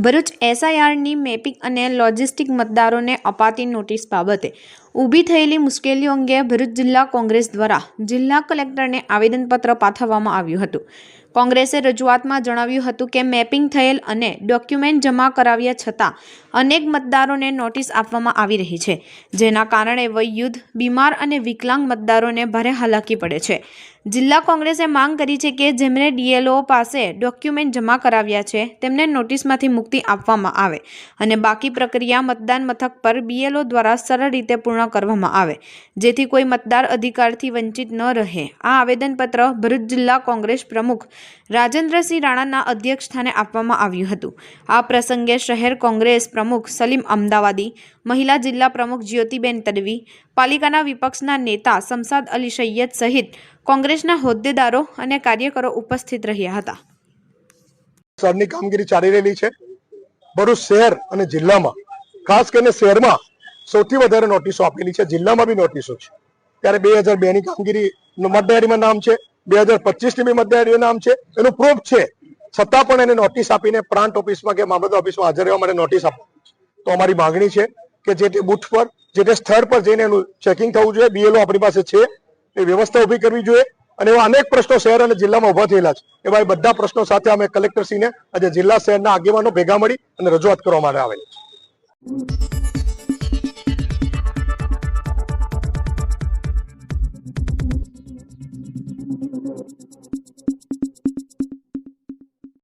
ભરૂચ એસઆઈઆરની મેપિંગ અને લોજિસ્ટિક મતદારોને અપાતી નોટિસ બાબતે ઊભી થયેલી મુશ્કેલીઓ અંગે ભરૂચ જિલ્લા કોંગ્રેસ દ્વારા જિલ્લા કલેક્ટરને આવેદનપત્ર પાઠવવામાં આવ્યું હતું. કોંગ્રેસે રજૂઆતમાં જણાવ્યું હતું કે મેપિંગ થયેલ અને ડોક્યુમેન્ટ જમા કરાવ્યા છતાં અનેક મતદારોને નોટિસ આપવામાં આવી રહી છે, જેના કારણે વયયુદ્ધ બીમાર અને વિકલાંગ મતદારોને ભારે હાલાકી પડે છે. જિલ્લા કોંગ્રેસે માંગ કરી છે કે જેમણે ડીએલઓ પાસે ડોક્યુમેન્ટ જમા કરાવ્યા છે, તેમને નોટિસમાંથી મુક્તિ આપવામાં આવે અને બાકી પ્રક્રિયા મતદાન મથક પર બીએલઓ દ્વારા સરળ રીતે પૂર્ણ કરવામાં આવે, જેથી કોઈ મતદાર અધિકારથી વંચિત ન રહે. આ આવેદનપત્ર ભરૂચ જિલ્લા કોંગ્રેસ પ્રમુખ રાજેન્દ્રસિંહ રાણાના અધ્યક્ષ સ્થાને આપવામાં આવ્યું હતું. આ પ્રસંગે શહેર કોંગ્રેસ પ્રમુખ સલીમ અમદાવાદી, મહિલા જિલ્લા પ્રમુખ જ્યોતિબેન તડવી, પાલિકાના વિપક્ષના નેતા શમસાદ અલી સૈયદ સહિત કોંગ્રેસના હોદ્દેદારો અને કાર્યકરો ઉપસ્થિત રહ્યા હતા. સરની કામગીરી ચાલી રહેલી છે. ભરૂચ શહેર અને જિલ્લામાં, ખાસ કરીને શહેરમાં સૌથી વધારે નોટિસો આપેલી છે, જિલ્લામાં બી નોટિસો છે. ત્યારે બે હજાર બે ની કામગીરી મતદારીમાં નામ છે, બે હજાર પચીસની બી મતદારીમાં નામ છે, એનું પ્રૂફ છે. છતાં પણ એને નોટિસ આપીને પ્રાંત ઓફિસમાં કે મામલતદાર ઓફિસમાં હાજર રહેવા માટે નોટિસ આપો. તો અમારી માંગણી છે કે જે તે બુથ પર, જે તે સ્થળ પર જઈને એનું ચેકિંગ થવું જોઈએ. બીએલઓ આપણી પાસે છે, એ વ્યવસ્થા ઊભી કરવી જોઈએ. અને એવા અનેક પ્રશ્નો શહેર અને જિલ્લામાં ઊભા થયેલા છે. એવા બધા પ્રશ્નો સાથે અમે કલેક્ટરશ્રીને આજે જિલ્લા શહેરના આગેવાનો ભેગા મળી અને રજૂઆત કરવા માટે આવેલી છે.